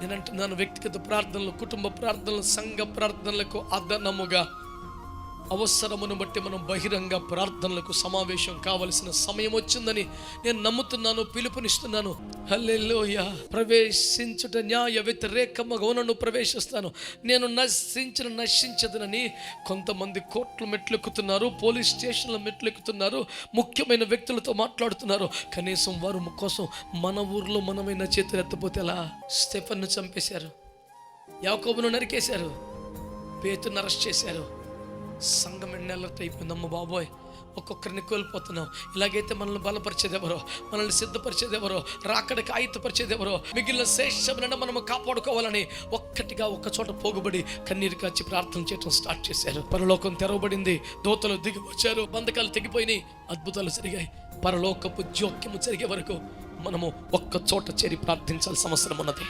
నేను అంటున్నాను వ్యక్తిగత ప్రార్థనలు కుటుంబ ప్రార్థనలు సంఘ ప్రార్థనలకు అదనముగా. అవసరమును బట్టి మనం బహిరంగ ప్రార్థనలకు సమావేశం కావలసిన సమయం వచ్చిందని నేను నమ్ముతున్నాను పిలుపునిస్తున్నాను. హల్లెలోయ. ప్రవేశించుట న్యాయ వ్యతిరేకముగా నన్ను ప్రవేశిస్తాను. నేను నశించిన నశించదనని కొంతమంది కోట్లు మెట్లెక్కుతున్నారు పోలీస్ స్టేషన్ల మెట్లెక్కుతున్నారు ముఖ్యమైన వ్యక్తులతో మాట్లాడుతున్నారు. కనీసం వారు కోసం మన ఊర్లో మనమైన చేతులు ఎత్తపోతే ఎలా? స్టెఫన్ను చంపేశారు. యాకోబును నరికేశారు. పేతును అరెస్ట్ చేశారు. సంఘం ఎన్నెల్లట అయిపోయిందమ్మ బాబోయ్. ఒక్కొక్కరిని కోల్పోతున్నాం ఇలాగైతే మనల్ని బలపరిచేది ఎవరో మనల్ని సిద్ధపరిచేది ఎవరో రాకడికి ఆయుధపరిచేది ఎవరో మిగిలిన శేషములను మనము కాపాడుకోవాలని ఒక్కటిగా ఒక్క చోట పోగుబడి కన్నీరు కాచి ప్రార్థన చేయడం స్టార్ట్ చేశారు. పరలోకం తెరవబడింది. దోతలు దిగివచ్చారు. బంధకాలు తెగిపోయినాయి. అద్భుతాలు జరిగాయి. పరలోకపు జోక్యము జరిగే వరకు మనము ఒక్క చోట చేరి ప్రార్థించాల్సిన అవసరం ఉన్నది.